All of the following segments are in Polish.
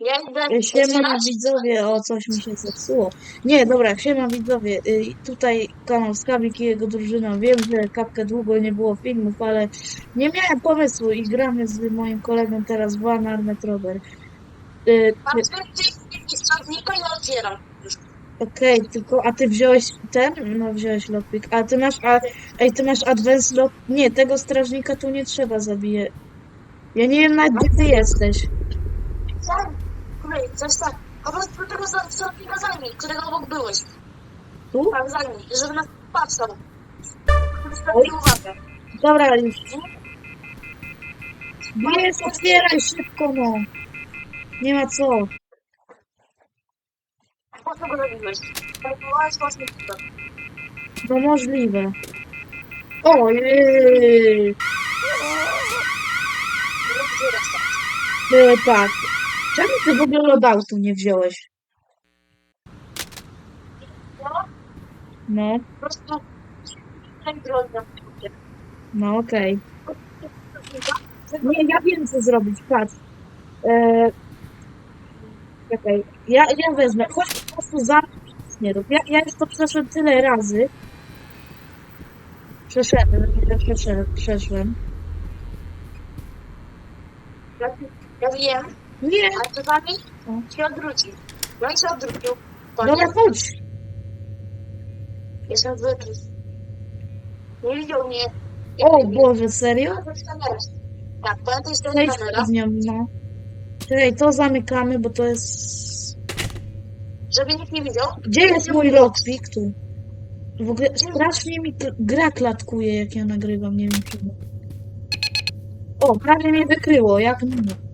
Ja idę... Siema widzowie, o coś mi się zepsuło. Nie, dobra, siema widzowie. Y, Tutaj kanał Skawik i jego drużyna. Wiem, że kapkę długo nie było filmów, ale nie miałem pomysłu i gramy z moim kolegą teraz w One Armed Robber. Y, ty- i otwieram. Okej, tylko, a ty wziąłeś ten? No wziąłeś lockpick. A ty masz, a, ej, ty masz advance lock... Nie, tego strażnika tu nie trzeba zabije. Ja nie wiem nawet gdzie ty jesteś. Tak, kolej, coś tak. Po prostu tego za- strażnika zajmij, którego obok byłeś. Tu? Tak, zajmij, żeby nas patrzał. Zwrócił uwagę. Dobra, już. Bierz, otwieraj szybko, no. Nie ma co. Po co go? Próbowałeś właśnie to. No możliwe. Ojej. E, tak. Czemu ty w ogóle loadoutu nie wziąłeś? No, No, po prostu... Tak no okej. Nie, ja wiem co zrobić, patrz. E, czekaj, ja, ja wezmę. Chodź po prostu za nie rób. Ja, ja już to przeszłem tyle razy. Przeszedłem, przeszedłem, przeszłem. Ja, ja wiem, Nie, a czasami się odwróci. No i się odwrócił. dobra, Koniec. chodź. Jestem zwykły. Nie widział mnie. O Boże, serio? To jest kamera. Tak, to jest kamera. z nią, no. Czekaj, to zamykamy, bo to jest... Żeby nikt nie widział. Gdzie jest mój lockpick? Tu. W ogóle strasznie mi kl- gra klatkuje, jak ja nagrywam, nie wiem czemu. O, prawie mnie wykryło, jak mnie.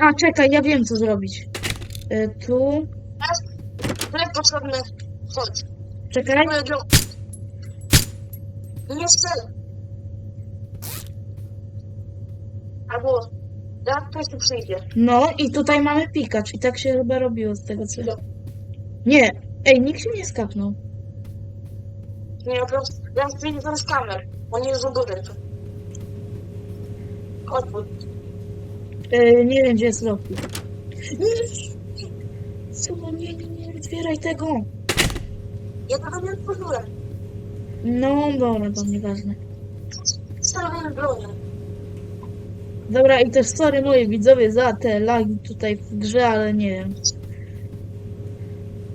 A, czekaj, ja wiem co zrobić. E, tu, To jest potrzebny. Chodź. czekaj. Nie strzel. Albo jak ktoś tu przyjdzie. No i tutaj mamy pikacz i tak się chyba robiło z tego co... Nie, ej, nikt się nie skapnął. Nie, po prostu. Ja teraz kamer. On jest do góry. tu. Chodź, E, nie wiem, gdzie jest. Nie! Co? Nie, nie, nie, otwieraj tego. ja tego nie otworzyłem. No, dobra, to nieważne. Stawiam bronię. Dobra, i też sorry moi widzowie za te lagi tutaj w grze, ale nie wiem.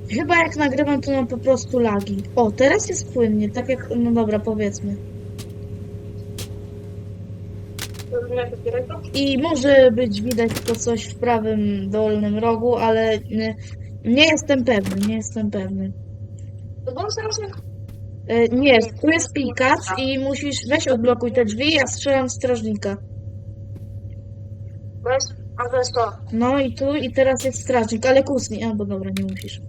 Chyba jak nagrywam, to mam po prostu lagi. O, teraz jest płynnie, tak jak, no dobra, powiedzmy. I może być widać to coś w prawym dolnym rogu, ale nie, nie jestem pewny, nie jestem pewny. E, nie, tu jest pikacz i musisz, weź odblokuj te drzwi, ja strzelam w strażnika. Weź, a to jest to. No i tu, i teraz jest strażnik, ale kusnij, albo dobra, nie musisz.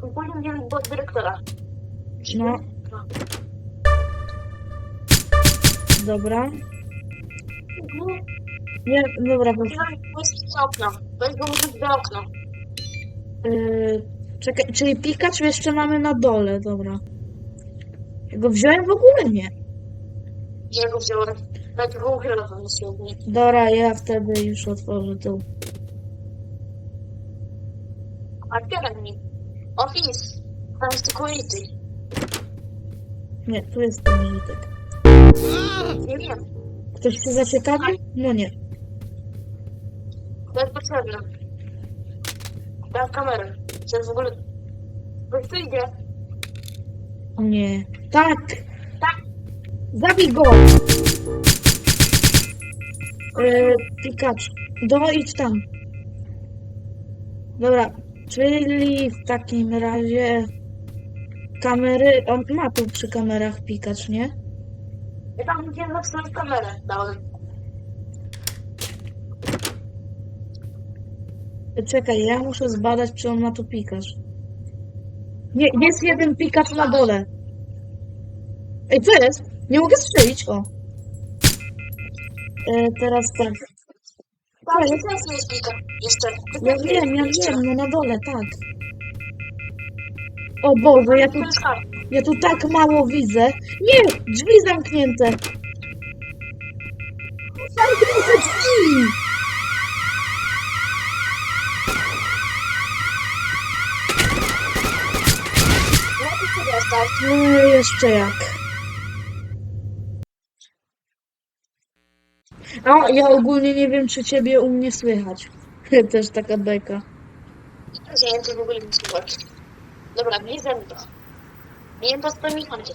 Później będziemy do dyrektora. No. Dobra. Nie, dobra, bo, Weź go użyć do okna. yy, czekaj, czyli Pikachu jeszcze mamy na dole, dobra. Ja go wziąłem w ogóle nie. Ja go wziąłem. Tak uchylam na siłowni. Dobra, ja wtedy już otworzę tu. Otwieraj mi. Office. Tam jest security. Nie, tu jest ten użytek. Nie wiem. Ktoś się zaciekawił? No nie. To jest potrzebne. Dam kamerę. Czy w ogóle... Ktoś przyjdzie. Nie. Tak! Tak. Zabij go! Yy, Pikachu. Do, idź tam. Dobra, czyli w takim razie kamery, on ma tu przy kamerach Pikachu, nie? Ja tam gdzie zatrzymać kamerę dałem. Czekaj, ja muszę zbadać, czy on ma tu Pikachu. Nie, jest jeden Pikachu na dole. Ej, co jest? Nie mogę strzelić, o. E, teraz tak. Tam jest jest pika. Jeszcze. Ja wiem, ja wiem, no na dole, tak. O Boże, ja tu. Ja tu tak mało widzę. Nie, drzwi zamknięte. Zamknij te drzwi! No jeszcze jak. A ja ogólnie nie wiem, czy ciebie u mnie słychać. Też taka beka. Nie, to w ogóle nie słuchać. Dobra, nie. Nie wiem, po co mi chodzi.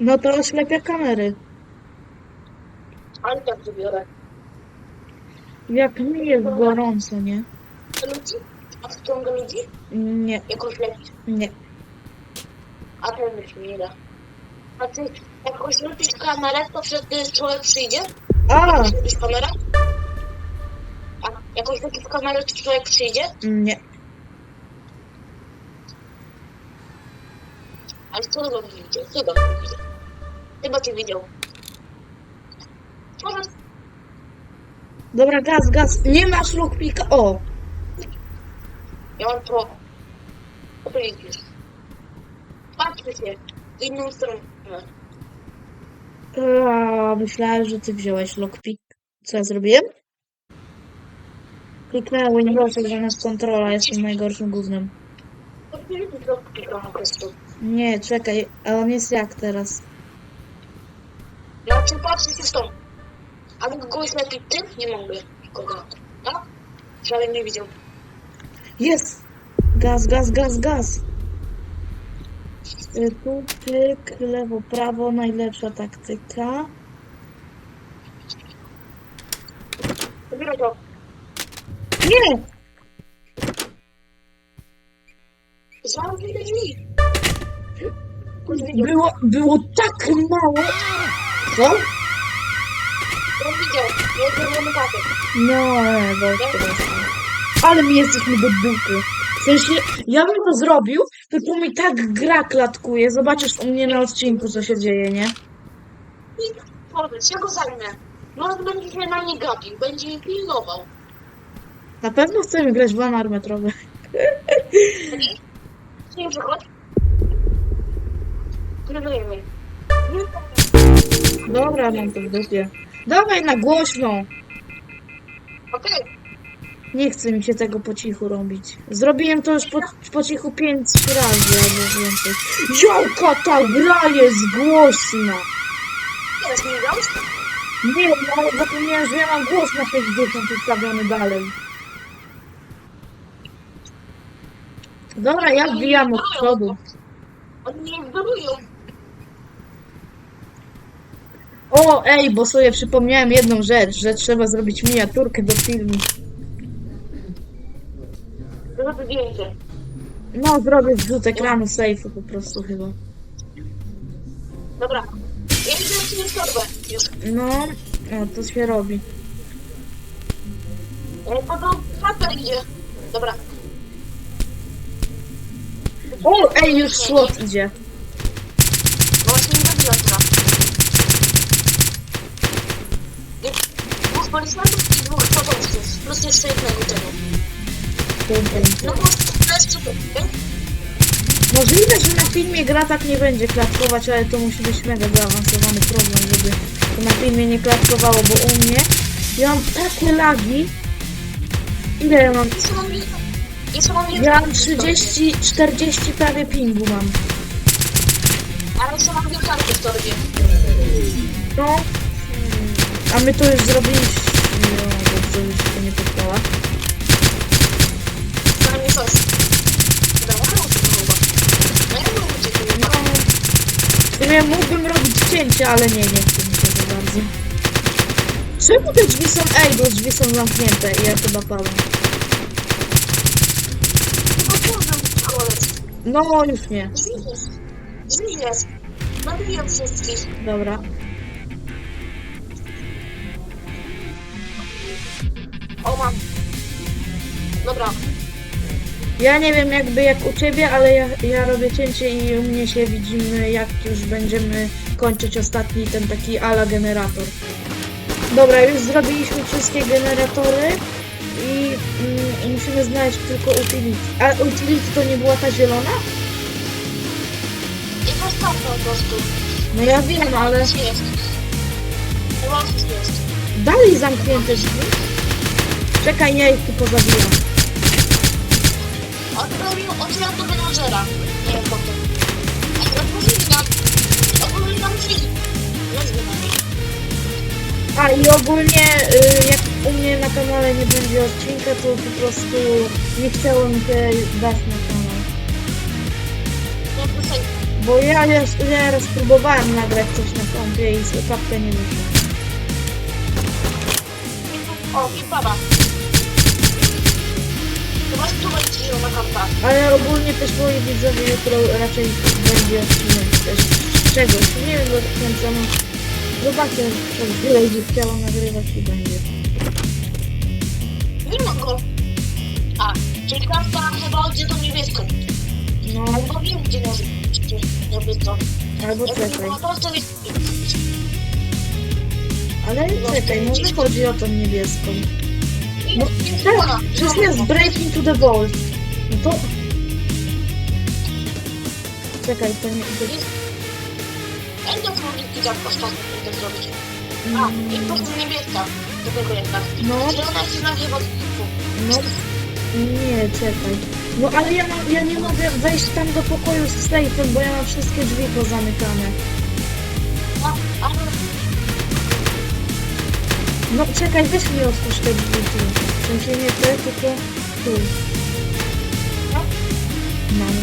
No to oślepia kamery. Ale tak wybiorę. Jak mi jest gorąco, nie? Ludzi? A wciąga ludzi? Nie, Jakoś lepiej. nie. A ten już nie da. A ty jakoś lubisz kamerę, to wtedy człowiek przyjdzie? A! Lubisz kamerę? A jakoś lubisz kamerę, to człowiek przyjdzie? Nie. Ale co go widział? Co go widział? Chyba cię widział. Może Dobra, gaz, gaz. Nie masz lockpicka. O! ja mam pro. Widzisz? Patrzcie się. W inną stronę. A, myślałem, że ty wziąłeś lockpick. Co ja zrobiłem? Kliknęłem Windowsa zamiast kontrola. Jestem najgorszym do kilka po prostu? Nie, czekaj. A on jest jak teraz? Ja chcę patrzeć się stąd. A mógł kogoś lepiej ty? Nie mogę. Kogo? No? Żaden nie widział. Jest! Gaz, gaz, gaz, gaz. Y, Tu pyk, lewo, prawo, najlepsza taktyka. Dopiero to. Nie! Zamknij te drzwi. Było, było tak mało. Co? On widział. Jest czerwony papier. No, bo Ale my jesteśmy do dupy. W sensie, ja bym to zrobił, tylko mi tak gra klatkuje. Zobaczysz u mnie na odcinku, co się dzieje, nie? I powiedz, ja go zajmę. Może będzie się na mnie gapił. Będzie mi pilnował. Na pewno chcemy grać w lamar metrowy. Nie przechodź. Pilnujemy. Dobra, mam to w dupie. Dawaj na głośno. Okej. Nie chce mi się tego po cichu robić. Zrobiłem to już po, po cichu pięć razy albo więcej. Jaka ta gra jest głośna! Teraz nie no zapomniałem, że ja mam głos na 60 ustawiony dalej. Dobra, ja wbijam od przodu. Oni nie ignorują. O, ej, bo sobie przypomniałem jedną rzecz, że trzeba zrobić miniaturkę do filmu. Zrób zdjęcie. No, zrobię zrzut ekranu sejfu po prostu chyba. Dobra. Ja idę na torbę. Już. No, o, to się robi. E, To do paper idzie. Dobra. O, ej, już słod idzie. Właśnie nie zabiła teraz. No bo to jest? Możliwe, że na filmie gra tak nie będzie klatkować, ale to musi być mega zaawansowany problem, żeby to na filmie nie klatkowało, bo u mnie ja mam takie lagi. Ile ja mam? Ja mam 30, 40 prawie pingu mam. Ale jeszcze mam w torbie. No. A my to już zrobiliśmy. No, dobrze, że się to nie podpała. Za mnie coś. Dobra, ja mam to chyba. No ja mam tu. No. W sumie mógłbym robić cięcia, ale nie, nie chcę mi się za bardzo. Czemu te drzwi są... Ej, bo drzwi są zamknięte i ja chyba padam. Chyba można kolec. No, już nie. Drzwi jest. Drzwi jest. Nabiję wszystkich. Dobra. O, mam. Dobra. Ja nie wiem jakby jak u ciebie, ale ja, ja robię cięcie i u mnie się widzimy jak już będziemy kończyć ostatni ten taki ala generator. Dobra, już zrobiliśmy wszystkie generatory i mm, musimy znaleźć tylko utility. A utility to nie była ta zielona? I postawmy po prostu. No ja wiem, ale Jest. Ułatwić jest. Dalej zamknięte drzwi. Czekaj, ja ich tu pozabijam. Odprawił, otwieram do menadżera. Nie wiem po co. Otworzyli nam. Otworzyli nam drzwi. Wezmę na nich. A i ogólnie, y, jak u mnie na kanale nie będzie odcinka, to po prostu nie chciało mi się dać na kanał. No to sobie. Bo ja, ja, ja raz próbowałem nagrać coś na kompie i z kapkę nie wyszło. O, i baba. Chyba tu będzie na kampa. Ale ogólnie też moi widzowie jutro raczej będzie odcinek też z czegoś. Nie wiem do końca, no. Zobaczę, jak wiele będzie chciało nagrywać i będzie. Nie ma go. A, czyli karta chyba oddzie tą niebieską. No, Albo wiem, gdzie może być niebieską. albo czekaj. Ale czekaj, może chodzi o tą niebieską. No, No, tak, przecież jest Breaking to the Vault. No to... Czekaj, to nie... Jak to mówić, jak ostatnio to zrobić? A, i po prostu niebieska. Do tego jednak. No, Zielona się nazywa typu. no... Nie, czekaj. No ale ja, mam, ja nie mogę wejść tam do pokoju z sejfem, bo ja mam wszystkie drzwi pozamykane. A, ale No czekaj, weź mi otwórz te drzwi tu. W sensie nie te, tylko tu. No. Mam.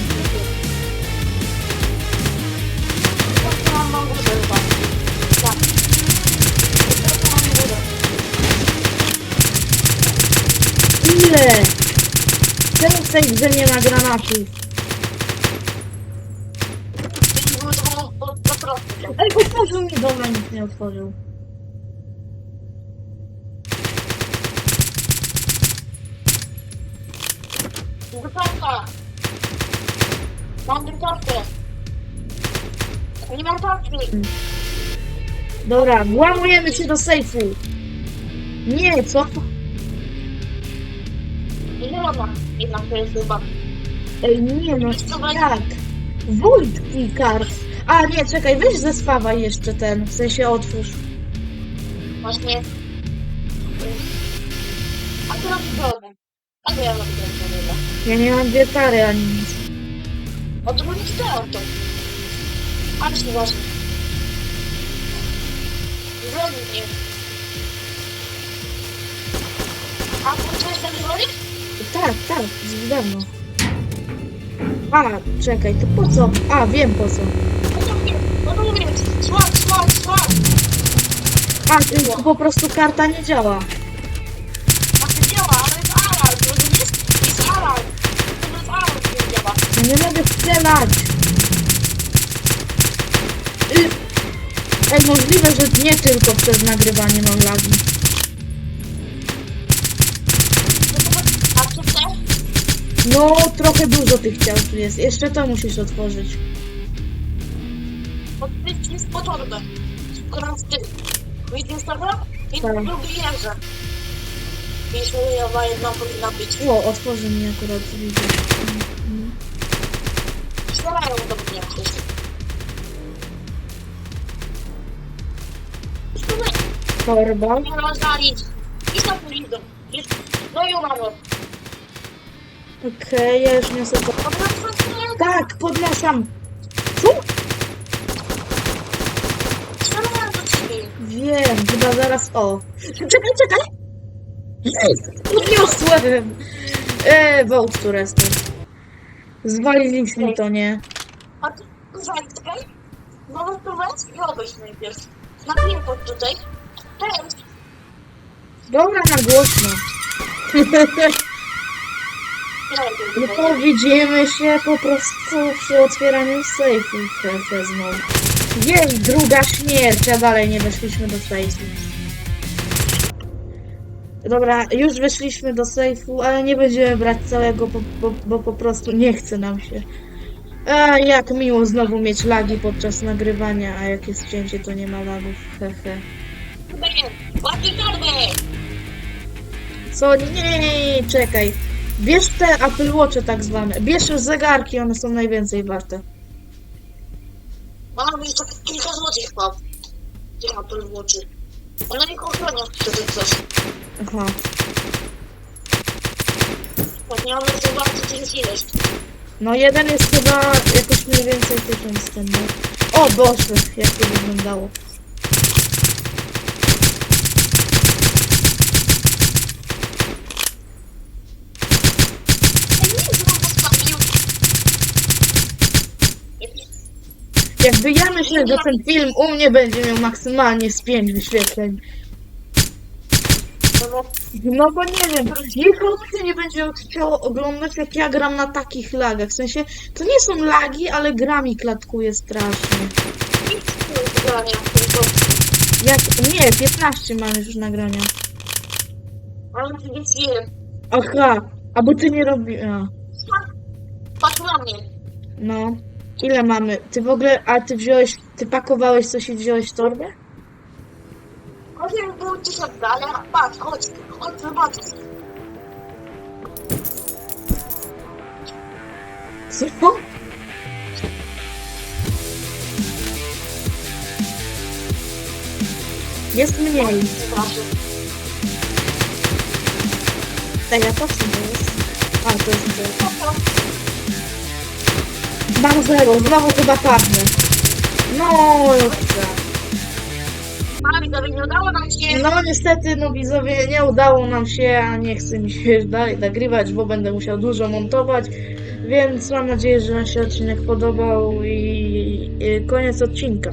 Ile? Czemu w tej grze nie ma granatów? Ej, otworzył mi, nic nie otworzył. Wypadka. Mam wypadkę. Nie mam tapki. Dobra, włamujemy się do sejfu. Nie, co? Zielona. Jednak to jest chyba. Ej, nie no, jak? Wójt Pikar. A nie, czekaj, weź zespawaj jeszcze ten, w sensie otwórz. Właśnie. A teraz problem. A to ja robię to nie Ja nie mam wietary ani nic. O to będzie to. Ale się ważne. Zrobił mnie. A włączyłeś ten dzwonek? Tak, tak, z dawno. A, czekaj, to po co? A, wiem po co. No to mówię, no to mówię. Słab, słab, słab. A, y, po prostu karta nie działa. Nie mogę strzelać. Y, Ej, możliwe, że nie tylko przez nagrywanie mam lagi. No to, a co? No, trochę dużo tych ciał tu jest. Jeszcze to musisz otworzyć. Ty jest po torbę. Skoro z tym. Widzisz tego? I Tak. drugi jeżdżę. Jeśli ja jedna powinna być. O, otworzy mi akurat widzę. Mhm. Strzelają do mnie Torba. mnie rozwalić. I tam widzę. No i umarłem. Okej, ja już niosę to. Tak, podnoszam. Co? Strzelają do ciebie. Wiem, chyba zaraz o. Czekaj, czekaj! Jest! Podniosłem! Eee, Vote tu resty. Zwaliliśmy to, nie? A ty zaczekaj. Mogę tu wejść i obejść najpierw. Napiję pod tutaj. Teraz. Dobra, na głośno. No to widzimy się po prostu przy otwieraniu sejfu wezmą. Jej, druga śmierć, a dalej nie weszliśmy do sejfu. Dobra, już weszliśmy do sejfu, ale nie będziemy brać całego, bo, bo, bo po prostu nie chce nam się. A jak miło znowu mieć lagi podczas nagrywania, a jak jest cięcie, to nie ma lagów, hehe. Ładnie torbę. Co? Nie, czekaj. Bierz te Apple Watche tak zwane. Bierz zegarki, one są najwięcej warte. Mam jeszcze kilka złotych mam. Tych Apple. Ona ich ochrania przed coś. Aha. Tak, nie mamy zobaczyć, co jest ileś. No jeden jest chyba jakoś mniej więcej tysiąc ten, no. O Boże, jak to wyglądało. Ja nie wiem, co on postawił. Jakby ja myślę, że ten film u mnie będzie miał maksymalnie z 5 wyświetleń. No bo No bo nie wiem, nikomu się nie będzie chciało oglądać jak ja gram na takich lagach. W sensie, to nie są lagi, ale gra mi klatkuje strasznie. nic nie wygrania, tylko Jak, nie, 15 mam już nagrania. ale jest film. Aha, a bo ty nie robi... A, Patrz na mnie. no. Ile mamy? Ty w ogóle, a ty wziąłeś, ty pakowałeś coś i wziąłeś torbę? Chodźmy było tysiąc, ale patrz, chodź, chodź zobaczyć. Co? Jest mniej. Zobaczę. Tak, ja patrzę, to jest. A, to jest zero. Mam zero, znowu chyba padnę. No, widzowie, nie udało nam się. No niestety, no widzowie, nie udało nam się, a nie chce mi się już dalej nagrywać, bo będę musiał dużo montować, więc mam nadzieję, że Wam się odcinek podobał i, i koniec odcinka.